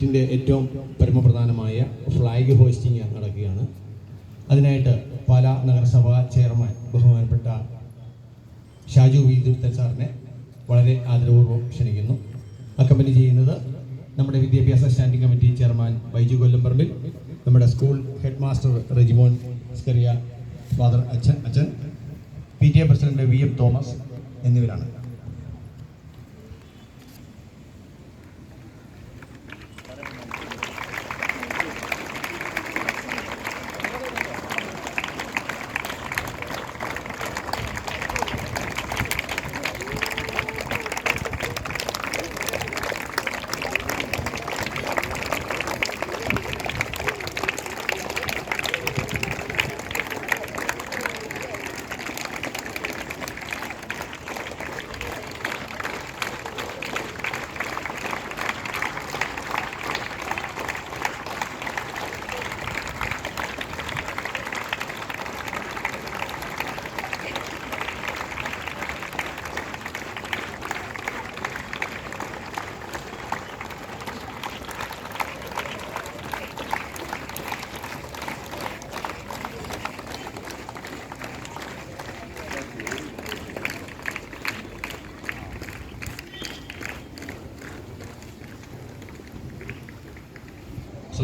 ഇതിന്റെ ഏറ്റവും പരമപ്രധാനമായ ഫ്ലാഗ് ഹോസ്റ്റിംഗ് നടക്കുകയാണ്. അതിനായിട്ട് പാലാ നഗരസഭാ ചെയർമാൻ ബഹുമാനപ്പെട്ട ഷാജു വി ദുരുത്തൽ സാറിനെ വളരെ ആദരപൂർവം ക്ഷണിക്കുന്നു. അക്കമ്പനി ചെയ്യുന്നത് നമ്മുടെ വിദ്യാഭ്യാസ standing committee chairman Baiju Kollamparambil നമ്മുടെ school head master Rejimon Scaria father അച്ഛൻ അച്ഛൻ P T A president V M Thomas എന്നിവരാണ്.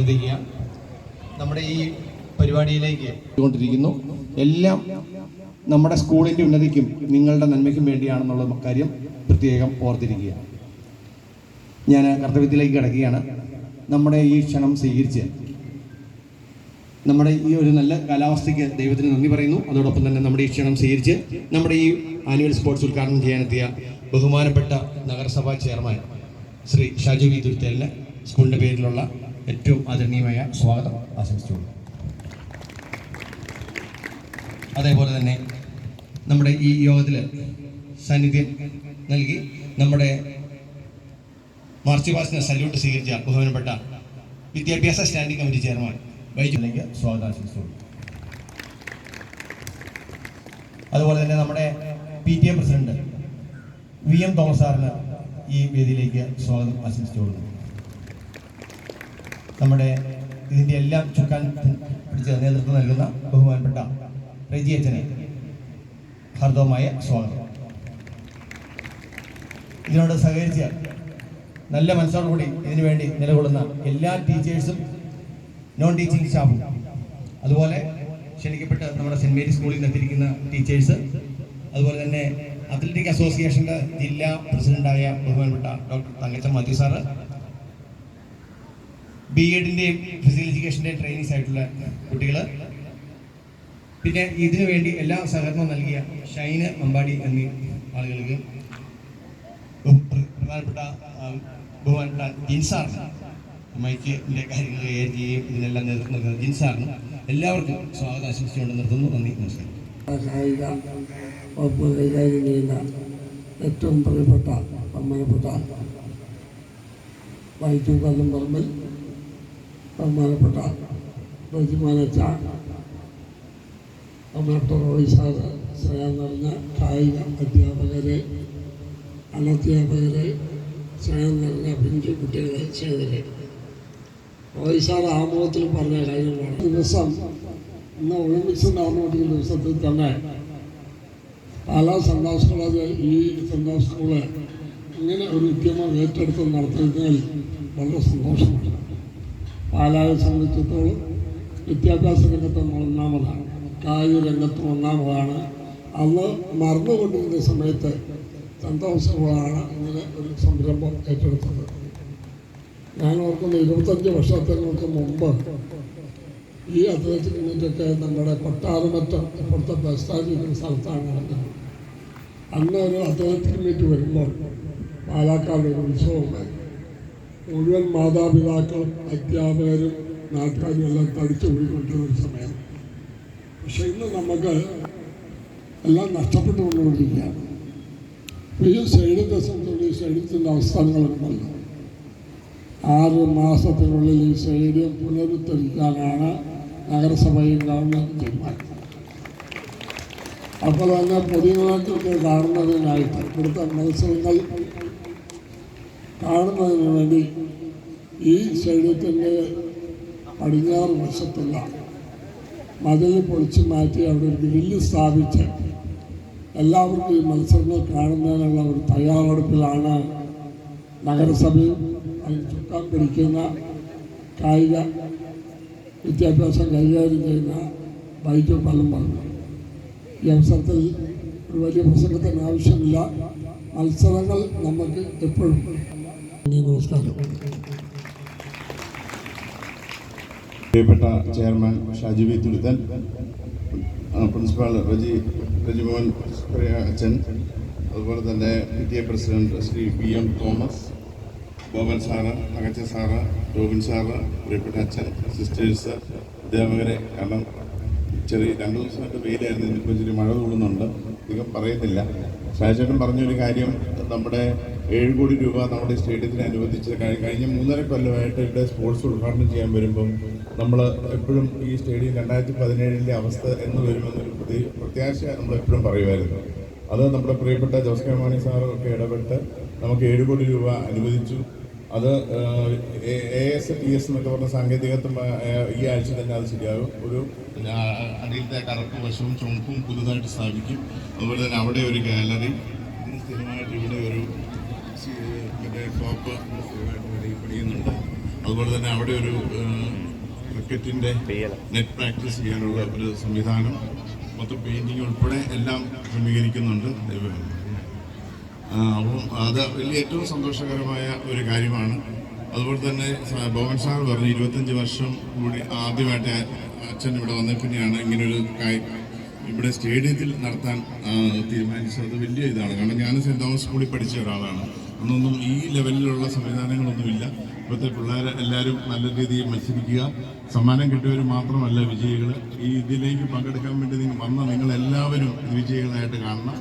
ശ്രദ്ധിക്കുക നമ്മുടെ ഈ പരിപാടിയിലേക്ക് കൊണ്ടിരിക്കുന്നു. എല്ലാം നമ്മുടെ സ്കൂളിന്റെ ഉന്നതിക്കും നിങ്ങളുടെ നന്മയ്ക്കും വേണ്ടിയാണെന്നുള്ള കാര്യം പ്രത്യേകം ഓർത്തിരിക്കുക. ഞാൻ കർത്തവ്യത്തിലേക്ക് കിടക്കുകയാണ്. നമ്മുടെ ഈ ക്ഷണം സ്വീകരിച്ച് നമ്മുടെ ഈ ഒരു നല്ല കാലാവസ്ഥയ്ക്ക് ദൈവത്തിന് നന്ദി പറയുന്നു. അതോടൊപ്പം തന്നെ നമ്മുടെ ഈ ക്ഷണം സ്വീകരിച്ച് നമ്മുടെ ഈ ആനുവൽ സ്പോർട്സ് ഉദ്ഘാടനം ചെയ്യാനെത്തിയ ബഹുമാനപ്പെട്ട നഗരസഭാ ചെയർമാൻ ശ്രീ ഷാജു വി തുരുത്തേലിന് സ്കൂളിന്റെ പേരിലുള്ള ഏറ്റവും ആദരണീയമായ സ്വാഗതം ആശംസിച്ചുകൊള്ളു അതേപോലെ തന്നെ നമ്മുടെ ഈ യോഗത്തിൽ സാന്നിധ്യം നൽകി നമ്മുടെ മാർച്ച് പാസിന് സല്യൂട്ട് സ്വീകരിച്ച ബഹുമാനപ്പെട്ട വിദ്യാഭ്യാസ സ്റ്റാൻഡിംഗ് കമ്മിറ്റി ചെയർമാൻ വൈജുലേക്ക് സ്വാഗതം ആശംസിച്ചുകൊള്ളു അതുപോലെ തന്നെ നമ്മുടെ P T A president V M Thomas സാറിന് ഈ വേദിയിലേക്ക് സ്വാഗതം ആശംസിച്ചുകൊള്ളുന്നു നമ്മുടെ ഇതിന്റെ എല്ലാം ചുക്കാൻ പിടിച്ച് നേതൃത്വം നൽകുന്ന ബഹുമാനപ്പെട്ട റെജിയച്ചനെ ഹർദവുമായ സ്വാഗതം. ഇതിനോട് സഹകരിച്ച് നല്ല മനസ്സോടുകൂടി ഇതിനു വേണ്ടി നിലകൊള്ളുന്ന എല്ലാ ടീച്ചേഴ്സും നോൺ ടീച്ചിങ് സ്റ്റാഫും അതുപോലെ ക്ഷണിക്കപ്പെട്ട് നമ്മുടെ സെന്റ് മേരി സ്കൂളിൽ നിന്നെത്തിയിരിക്കുന്ന ടീച്ചേഴ്സ് അതുപോലെ തന്നെ അത്ലറ്റിക് അസോസിയേഷന്റെ ജില്ലാ പ്രസിഡന്റായ ബഹുമാനപ്പെട്ട doctor Thankachan Mathew sir B എഡിന്റെയും physical എഡ്യൂക്കേഷന്റെയും ട്രെയിനിങ്സ് ആയിട്ടുള്ള കുട്ടികൾ പിന്നെ ഇതിനു വേണ്ടി എല്ലാ സഹകരണവും നൽകിയ ഷൈന് അമ്പാടി എന്നീ ആളുകൾക്ക് പ്രധാനപ്പെട്ട ബഹുമാനപ്പെട്ട ജിൻസാറിന് മൈക്കിന്റെ കാര്യങ്ങൾ കൈകാര്യം ചെയ്യുകയും ഇതിനെല്ലാം നേതൃത്വം നൽകുന്ന ജിൻസാറിനും എല്ലാവർക്കും സ്വാഗതം ആശംസിച്ചുകൊണ്ട് നിർത്തുന്നു. നന്ദി. നമസ്കാരം. കായിക വകുപ്പ് കൈകാര്യം ചെയ്യുന്ന ഏറ്റവും പ്രിയപ്പെട്ട ബഹുമാനപ്പെട്ട വൈദ്യു കല്ലും പറമ്പിൽ ബഹുമാനപ്പെട്ട ബഹുമാനച്ച ഡോക്ടർ റോയ് സാറ് സ്നേഹം നിറഞ്ഞ കായിക അധ്യാപകരെ അനധ്യാപകരെ സ്നേഹം നിറഞ്ഞ പിഞ്ചു കുട്ടികളെ ചെയ്തരെ റോയ് സാർ ആമുഖത്തിൽ പറഞ്ഞ കാര്യങ്ങളാണ്. ദിവസം ഇന്ന് ഒളിമ്പിക്സ് നടന്നുകൊണ്ടിരിക്കുന്ന ദിവസത്തിൽ തന്നെ പാലാ സെന്റ് കോളേജ് ഈ സെന്റ് സ്കൂൾ ഇങ്ങനെ ഒരു ഉദ്യമം ഏറ്റെടുത്ത് നടത്തുന്നതിൽ വളരെ സന്തോഷമാണ് പാലായെ സംബന്ധിച്ചിടത്തോളം വിദ്യാഭ്യാസ രംഗത്ത് നമ്മൾ ഒന്നാമതാണ്. കായിക രംഗത്ത് ഒന്നാമതാണ്. അന്ന് മറന്നുകൊണ്ടിരുന്ന സമയത്ത് സ്കൂളാണ് ഇങ്ങനെ ഒരു സംരംഭം ഏറ്റെടുത്തത്. ഞാൻ ഓർക്കുന്ന ഇരുപത്തഞ്ച് വർഷങ്ങൾക്ക് മുമ്പ് ഈ അത്ലറ്റിക് മീറ്റൊക്കെ നമ്മുടെ കൊട്ടാരമറ്റം ഇപ്പോഴത്തെ ബസ് സ്റ്റാൻഡ് സ്ഥലത്താണ് നടക്കുന്നത്. അന്ന് ഒരു അത്ലറ്റിക് മീറ്റ് വരുമ്പോൾ പാലക്കാട് ഒരു ഉത്സവമുണ്ടായി മുഴുവൻ മാതാപിതാക്കളും അധ്യാപകരും നാട്ടുകാരും എല്ലാം തടിച്ചു കൂടിക്കൊണ്ടിരുന്ന ഒരു സമയം. പക്ഷെ ഇന്ന് നമുക്ക് എല്ലാം നഷ്ടപ്പെട്ടു കൊണ്ടുകൊണ്ടിരിക്കുകയാണ് ഈ സ്റ്റേഡിയത്തെ സംബന്ധിച്ച് ഈ സ്റ്റേഡിയത്തിന്റെ അവസ്ഥാനങ്ങളുണ്ടല്ലോ ആറ് മാസത്തിനുള്ളിൽ ഈ സൈന്യം പുനരുദ്ധരിക്കാനാണ് നഗരസഭയും ഗവൺമെന്റ് തീരുമാനിക്കുന്നത് അപ്പോൾ തന്നെ പൊതുജനങ്ങൾക്ക് കാണുന്നതിനായിട്ട് ഇവിടുത്തെ മത്സരങ്ങൾ കാണുന്നതിന് വേണ്ടി ഈ സ്റ്റേഡിയത്തിന്റെ പടിഞ്ഞാറ് വശത്തുള്ള മതിൽ പൊളിച്ചു മാറ്റി അവിടെ ഒരു ഗ്രില്ല് സ്ഥാപിച്ച് എല്ലാവർക്കും ഈ മത്സരങ്ങൾ കാണുന്നതിനുള്ള ഒരു തയ്യാറെടുപ്പിലാണ് നഗരസഭയും അതിൽ ചുക്കാൻ പിടിക്കുന്ന കായിക വിദ്യാഭ്യാസം കൈകാര്യം ചെയ്യുന്ന ബൈജു ഫലം പറഞ്ഞു ഈ അവസരത്തിൽ ഒരു വലിയ പ്രസംഗത്തിന് ആവശ്യമില്ല. മത്സരങ്ങൾ നമുക്ക് എപ്പോഴും നമസ്കാരം പ്രിയപ്പെട്ട chairman Shaji V Thuruthan principal Reji Rejimohan പ്രിയ അച്ഛൻ അതുപോലെ തന്നെ P T A president Shri P M Thomas Boban sir അകച്ച sir Robin sir പ്രിയപ്പെട്ട അച്ഛൻ സിസ്റ്റേഴ്സ് അധ്യാപകരെ കാരണം ചെറിയ രണ്ട് ദിവസമായിട്ട് വെയിലായിരുന്നു ഇന്നിപ്പോൾ ഇച്ചിരി മഴ കൂടുന്നുണ്ട് അധികം പറയുന്നില്ല ഷാജേട്ടൻ പറഞ്ഞൊരു കാര്യം നമ്മുടെ ഏഴ് കോടി രൂപ നമ്മുടെ സ്റ്റേഡിയത്തിന് അനുവദിച്ച് കഴി- കഴിഞ്ഞ മൂന്നര കൊല്ലമായിട്ട് ഇവിടെ സ്പോർട്സ് ഉദ്ഘാടനം ചെയ്യാൻ വരുമ്പം നമ്മൾ എപ്പോഴും ഈ സ്റ്റേഡിയം രണ്ടായിരത്തി പതിനേഴിന്റെ അവസ്ഥ എന്ന് വരുമെന്നൊരു പ്രതി പ്രത്യാശ നമ്മൾ എപ്പോഴും പറയുമായിരുന്നു. അത് നമ്മുടെ പ്രിയപ്പെട്ട ജോസ് കെ മാണി സാറും ഒക്കെ ഇടപെട്ട് നമുക്ക് ഏഴ് കോടി രൂപ അനുവദിച്ചു. അത് എ എസ് ടി എസ് എന്നൊക്കെ പറഞ്ഞ സാങ്കേതികത്വം ഈ ആഴ്ച തന്നെ അത് ശരിയാകും. ഒരു അടിയിലത്തെ കറുപ്പ് വശവും ചുമപ്പും പുതുതായിട്ട് സ്ഥാപിക്കും. അതുപോലെ തന്നെ അവിടെ ഒരു ഗാലറി ഇതിന് സ്ഥിരമായിട്ട് ഇവിടെ ഒരു സി- മറ്റേ ടോപ്പ് സ്ഥിരമായിട്ട് ഇവിടെ പണിയുന്നുണ്ട് അതുപോലെ തന്നെ അവിടെ ഒരു ക്രിക്കറ്റിന്റെ നെറ്റ് പ്രാക്ടീസ് ചെയ്യാനുള്ള ഒരു സംവിധാനം മൊത്തം പെയിന്റിങ് ഉൾപ്പെടെ എല്ലാം ക്രമീകരിക്കുന്നുണ്ട്. അപ്പം അത് വലിയ ഏറ്റവും സന്തോഷകരമായ ഒരു കാര്യമാണ്. അതുപോലെ തന്നെ ഭവൻ സാർ പറഞ്ഞു ഇരുപത്തഞ്ച് വർഷം കൂടി ആദ്യമായിട്ട് അച്ഛൻ ഇവിടെ വന്ന പിന്നെയാണ് ഇങ്ങനൊരു ഇവിടെ സ്റ്റേഡിയത്തിൽ നടത്താൻ തീരുമാനിച്ചത്. വലിയ ഇതാണ്. കാരണം ഞാൻ സെന്റ് തോമസ് സ്കൂളിൽ പഠിച്ച ഒരാളാണ്. അന്നൊന്നും ഈ ലെവലിലുള്ള സംവിധാനങ്ങളൊന്നുമില്ല. ഇപ്പോഴത്തെ പിള്ളേർ എല്ലാവരും നല്ല രീതിയിൽ മത്സരിക്കുക. സമ്മാനം കിട്ടിയവർ മാത്രമല്ല വിജയികൾ ഈ ഇതിലേക്ക് പങ്കെടുക്കാൻ വേണ്ടി നിങ്ങൾ വന്ന നിങ്ങളെല്ലാവരും വിജയികളായിട്ട് കാണണം.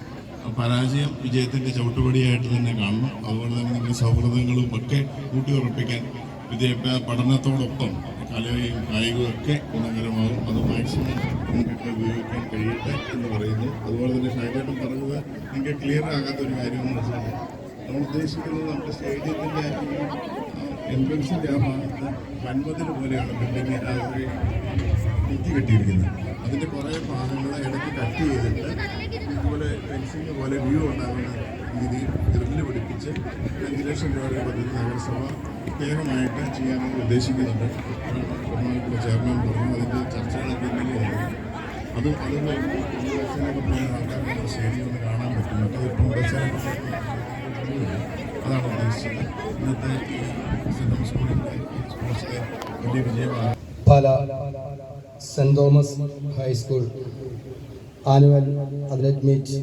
പരാജയം വിജയത്തിന്റെ ചവിട്ടുപടിയായിട്ട് തന്നെ കാണണം. അതുപോലെ തന്നെ നിങ്ങളുടെ സൗഹൃദങ്ങളും ഒക്കെ കൂട്ടിയുറപ്പിക്കാൻ വിദ്യാഭ്യാസ പഠനത്തോടൊപ്പം കലയും കായികവും ഒക്കെ ഗുണകരമാകും അത് മാക്സിമം നിങ്ങൾക്ക് ഉപയോഗിക്കാൻ കഴിയട്ടെ എന്ന് പറയുന്നു. അതുപോലെ തന്നെ ഷാജേട്ടൻ പറഞ്ഞത് നിങ്ങൾക്ക് ക്ലിയർ ആകാത്ത ഒരു വെച്ചാൽ ഉദ്ദേശിക്കുന്നത് നമ്മുടെ സ്റ്റേഡിയത്തിന്റെ എൻട്രൻസിന്റെ ആ ഭാഗത്ത് വൻമതിൽ പോലെയാണ് ബിൽഡിംഗ് കുത്തി കെട്ടിയിരിക്കുന്നത്. അതിന്റെ കുറേ ഭാഗങ്ങൾ ഇടയ്ക്ക് കട്ട് ചെയ്തിട്ട് ഇതുപോലെ ഫെൻസിങ് പോലെ വ്യൂ ഉണ്ടാകുന്ന രീതിയിൽ ഗ്രില്ല് പിടിപ്പിച്ച് അഞ്ച് ലക്ഷം രൂപയുടെ പദ്ധതി നഗരസഭ പ്രത്യേകമായിട്ട് ചെയ്യാനായി ഉദ്ദേശിക്കുന്നുണ്ട്. ബഹുമാനപ്പെട്ട ചെയർമാൻ പറഞ്ഞു അതിന്റെ ചർച്ചകളൊക്കെ എന്തെങ്കിലും അത് അതുപോലെ ബസ്സിനൊക്കെ പോകുന്ന ആൾക്കാർക്ക് ഒന്ന് കാണാൻ പറ്റും മറ്റേതിപ്പം ബസ്സിനൊക്കെ അതാണ് ഉദ്ദേശിച്ചത്. ഇന്നത്തെ ഈ വിജയമാണ്. Pala Thomas high school annual athlete meet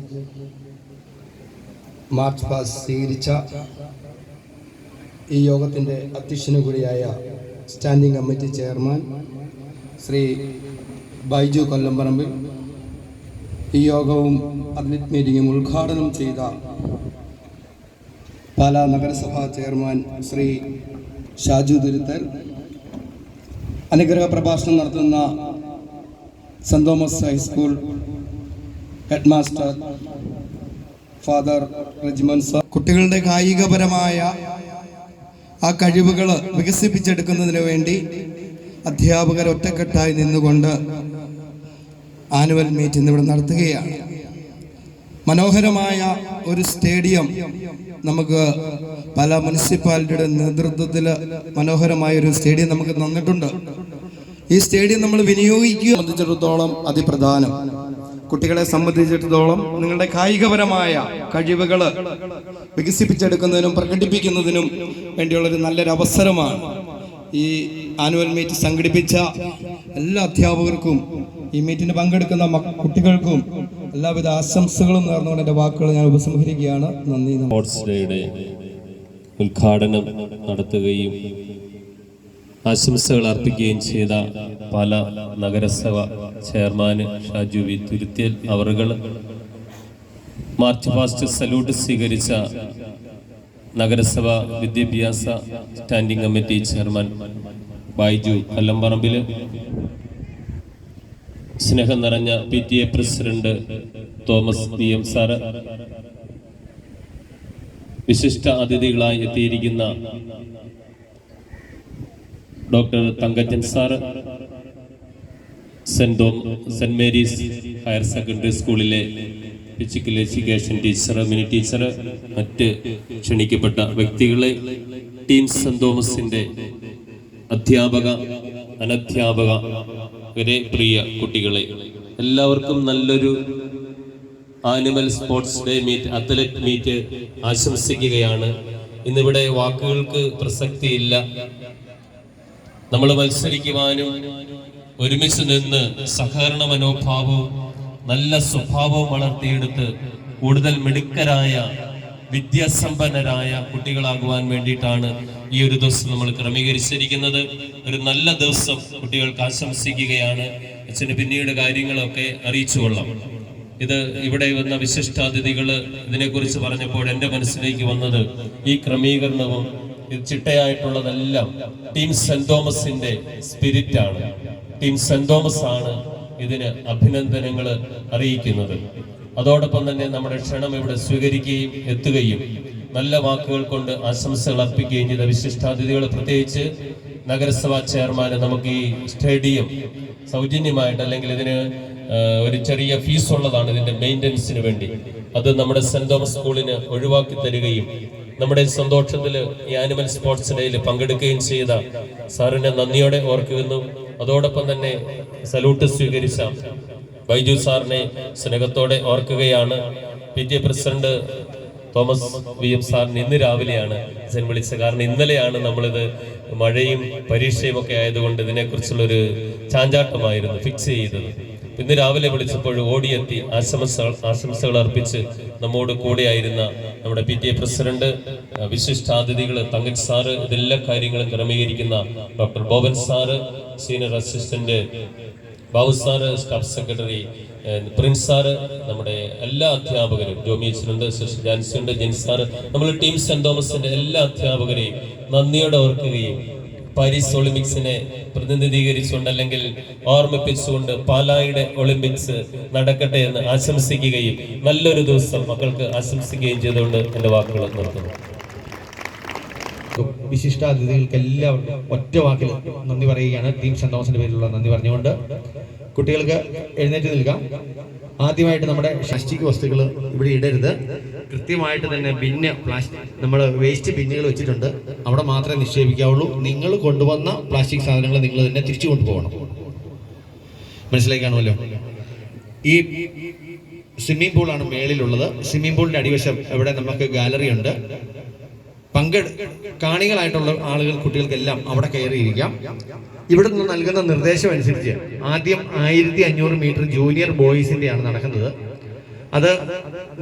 march past സ്വീകരിച്ച ഈ യോഗത്തിന്റെ അധ്യക്ഷനു കൂടിയായ standing committee chairman Shri Baiju Kollamparambil ഈ യോഗവും അത്ലറ്റ് മീറ്റിംഗും ഉദ്ഘാടനം ചെയ്ത പാലാ നഗരസഭാ ചെയർമാൻ ശ്രീ ഷാജു തിരുത്തൽ അനുഗ്രഹ പ്രഭാഷണം നടത്തുന്ന saint Thomas high school head master father Rejiman sir. കുട്ടികളുടെ കായികപരമായ ആ കഴിവുകൾ വികസിപ്പിച്ചെടുക്കുന്നതിന് വേണ്ടി അധ്യാപകർ ഒറ്റക്കെട്ടായി നിന്നുകൊണ്ട് ആനുവൽ മീറ്റ് ഇന്നിവിടെ നടത്തുകയാണ്. മനോഹരമായ ഒരു സ്റ്റേഡിയം നമുക്ക് പല മുനിസിപ്പാലിറ്റിയുടെ നേതൃത്വത്തിൽ മനോഹരമായ ഒരു സ്റ്റേഡിയം നമുക്ക് തന്നിട്ടുണ്ട്. ഈ സ്റ്റേഡിയം നമ്മൾ വിനിയോഗിക്കുക സംബന്ധിച്ചിടത്തോളം അതിപ്രധാനം. കുട്ടികളെ സംബന്ധിച്ചിടത്തോളം നിങ്ങളുടെ കായികപരമായ കഴിവുകൾ വികസിപ്പിച്ചെടുക്കുന്നതിനും പ്രകടിപ്പിക്കുന്നതിനും വേണ്ടിയുള്ളൊരു നല്ലൊരു അവസരമാണ് ഈ ആനുവൽ മീറ്റ് സംഘടിപ്പിച്ച എല്ലാ അധ്യാപകർക്കും ഈ മീറ്റിന് പങ്കെടുക്കുന്ന കുട്ടികൾക്കും എല്ലാവിധ ആശംസകളും നേർന്നുകൊണ്ട് എന്റെ വാക്കുകൾ ഞാൻ ഉപസംഹരിക്കുകയാണ് നന്ദി. സ്പോർട്സ് ഡേയുടെ ഉദ്ഘാടനം നടത്തുകയും ആശംസകൾ അർപ്പിക്കുകയും ചെയ്ത പല നഗരസഭ ചെയർമാന് ഷാജു വി തുരുത്തിയൽ അവറുകൾ മാർച്ച് പാസ്റ്റ് സല്യൂട്ട് സ്വീകരിച്ച നഗരസഭ വിദ്യാഭ്യാസ standing committee chairman Baiju Kallamparambil സ്നേഹം നിറഞ്ഞ P T A president Thomas P M sir വിശിഷ്ട അതിഥികളായി എത്തിയിരിക്കുന്ന ഡോക്ടർ തങ്കച്ചൻ സാറ് സെന്റ് തോം സെന്റ് മേരീസ് ഹയർ സെക്കൻഡറി സ്കൂളിലെ physical education teacher Mini teacher മറ്റ് ക്ഷണിക്കപ്പെട്ട വ്യക്തികളെ ടീം സെന്റ് തോമസിന്റെ അധ്യാപക അനധ്യാപക വരെ പ്രിയ കുട്ടികളെ എല്ലാവർക്കും നല്ലൊരു annual sports day meet athlete meet ആശംസിക്കുകയാണ്. ഇന്നിവിടെ വാക്കുകൾക്ക് പ്രസക്തിയില്ല. നമ്മൾ മത്സരിക്കുവാനും ഒരുമിച്ച് നിന്ന് സഹകരണ മനോഭാവവും നല്ല സ്വഭാവവും വളർത്തിയെടുത്ത് കൂടുതൽ മിടുക്കരായ വിദ്യാസമ്പന്നരായ കുട്ടികളാകുവാൻ വേണ്ടിയിട്ടാണ് ഈ ഒരു ദിവസം നമ്മൾ ക്രമീകരിച്ചിരിക്കുന്നത്. ഒരു നല്ല ദിവസം കുട്ടികൾക്ക് ആശംസിക്കുകയാണ്. അച്ഛന് പിന്നീട് കാര്യങ്ങളൊക്കെ അറിയിച്ചു ഇത് ഇവിടെ വന്ന വിശിഷ്ടാതിഥികൾ ഇതിനെക്കുറിച്ച് പറഞ്ഞപ്പോൾ എന്റെ മനസ്സിലേക്ക് വന്നത് ഈ ക്രമീകരണവും ചിട്ടയായിട്ടുള്ളതെല്ലാം ടീം സെന്റ് തോമസിന്റെ സ്പിരിറ്റ് ആണ് ടീം സെന്റ് തോമസ് ആണ് ഇതിന് അഭിനന്ദനങ്ങൾ അറിയിക്കുന്നത്. അതോടൊപ്പം തന്നെ നമ്മുടെ ക്ഷണം ഇവിടെ സ്വീകരിക്കുകയും എത്തുകയും നല്ല വാക്കുകൾ കൊണ്ട് ആശംസകൾ അർപ്പിക്കുകയും ചെയ്ത വിശിഷ്ടാതിഥികൾ പ്രത്യേകിച്ച് നഗരസഭാ ചെയർമാൻ നമുക്ക് ഈ സ്റ്റേഡിയം സൗജന്യമായിട്ട് അല്ലെങ്കിൽ ഇതിന് ഒരു ചെറിയ ഫീസ് ഉള്ളതാണ് ഇതിന്റെ മെയിന്റനൻസിന് വേണ്ടി. അത് നമ്മുടെ സെന്റ് തോമസ് സ്കൂളിന് ഒഴിവാക്കി തരികയും നമ്മുടെ സന്തോഷത്തിൽ ഈ ആനിമൽ സ്പോർട്സ് ഡേയിൽ പങ്കെടുക്കുകയും ചെയ്ത സാറിനെ നന്ദിയോടെ ഓർക്കുന്നു അതോടൊപ്പം തന്നെ സല്യൂട്ട് സ്വീകരിച്ച ബൈജു സാറിനെ സ്നേഹത്തോടെ ഓർക്കുകയാണ്. P T A president Thomas V M സാറിന് ഇന്ന് രാവിലെയാണ് അച്ഛൻ വിളിച്ചത് കാരണം ഇന്നലെയാണ് നമ്മളിത് മഴയും പരീക്ഷയും ഒക്കെ ആയതുകൊണ്ട് ഇതിനെക്കുറിച്ചുള്ളൊരു ചാഞ്ചാട്ടമായിരുന്നു ഫിക്സ് ചെയ്തത്. ഇന്ന് രാവിലെ വിളിച്ചപ്പോൾ ഓടിയെത്തി ആശംസകൾ ആശംസകൾ അർപ്പിച്ച് നമ്മോട് കൂടെയായിരുന്ന നമ്മുടെ പി ടി എ പ്രസിഡന്റ് വിശിഷ്ടാതിഥികൾ തങ്കച്ച് സാറ് ഇതെല്ലാ കാര്യങ്ങളും ക്രമീകരിക്കുന്ന doctor Boban sir senior assistant Babu sir staff secretary Prince sir നമ്മുടെ എല്ലാ അധ്യാപകരും ജോമിയച്ചനുണ്ട് സിസ്റ്റർ ജാൻസി ഉണ്ട് ജെൻസ് സാറ് നമ്മൾ ടീം സെന്റ് തോമസിന്റെ എല്ലാ അധ്യാപകരെയും നന്ദിയോടെ ഓർക്കുകയും പാരീസ് ഒളിമ്പിക്സിനെ പ്രതിനിധീകരിച്ചുകൊണ്ട് അല്ലെങ്കിൽ ഓർമ്മിപ്പിച്ചുകൊണ്ട് പാലായുടെ ഒളിമ്പിക്സ് നടക്കട്ടെ എന്ന് ആശംസിക്കുകയും നല്ലൊരു ദിവസം മക്കൾക്ക് ആശംസിക്കുകയും ചെയ്തുകൊണ്ട് എന്റെ വാക്കുകൾ നിർത്തുന്നു. വിശിഷ്ടാതിഥികൾക്ക് എല്ലാവർക്കും ഒറ്റ വാക്കിൽ നന്ദി പറയുകയാണ്. ടീം സെന്റ് പേരിലുള്ള നന്ദി പറഞ്ഞുകൊണ്ട് കുട്ടികൾക്ക് എഴുന്നേറ്റ് നിൽക്കാം. ആദ്യമായിട്ട് നമ്മുടെ പ്ലാസ്റ്റിക് വസ്തുക്കൾ ഇവിടെ ഇടരുത്. കൃത്യമായിട്ട് തന്നെ ബിന്ന് പ്ലാസ്റ്റിക് നമ്മൾ വേസ്റ്റ് ബിന്നുകൾ വെച്ചിട്ടുണ്ട്. അവിടെ മാത്രമേ നിക്ഷേപിക്കാവുള്ളൂ. നിങ്ങൾ കൊണ്ടുവന്ന പ്ലാസ്റ്റിക് സാധനങ്ങൾ നിങ്ങൾ തന്നെ തിരിച്ചു കൊണ്ടുപോകണം. മനസ്സിലായി കാണുമല്ലോ ഈ സ്വിമ്മിംഗ് പൂളാണ് മേളിലുള്ളത്. സ്വിമ്മിംഗ് പൂളിന്റെ അടിവശം ഇവിടെ നമുക്ക് ഗാലറി ഉണ്ട്. പങ്കെടു കാണികളായിട്ടുള്ള ആളുകൾ കുട്ടികൾക്കെല്ലാം അവിടെ കയറിയിരിക്കാം. ഇവിടെ നിന്ന് നൽകുന്ന നിർദ്ദേശം അനുസരിച്ച് ആദ്യം ആയിരത്തി അഞ്ഞൂറ് മീറ്റർ ജൂനിയർ ബോയ്സിന്റെയാണ് നടക്കുന്നത്. അത്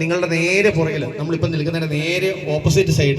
നിങ്ങളുടെ നേരെ പുറകിൽ നമ്മളിപ്പോൾ നിൽക്കുന്നതിന്റെ നേരെ ഓപ്പോസിറ്റ് സൈഡിൽ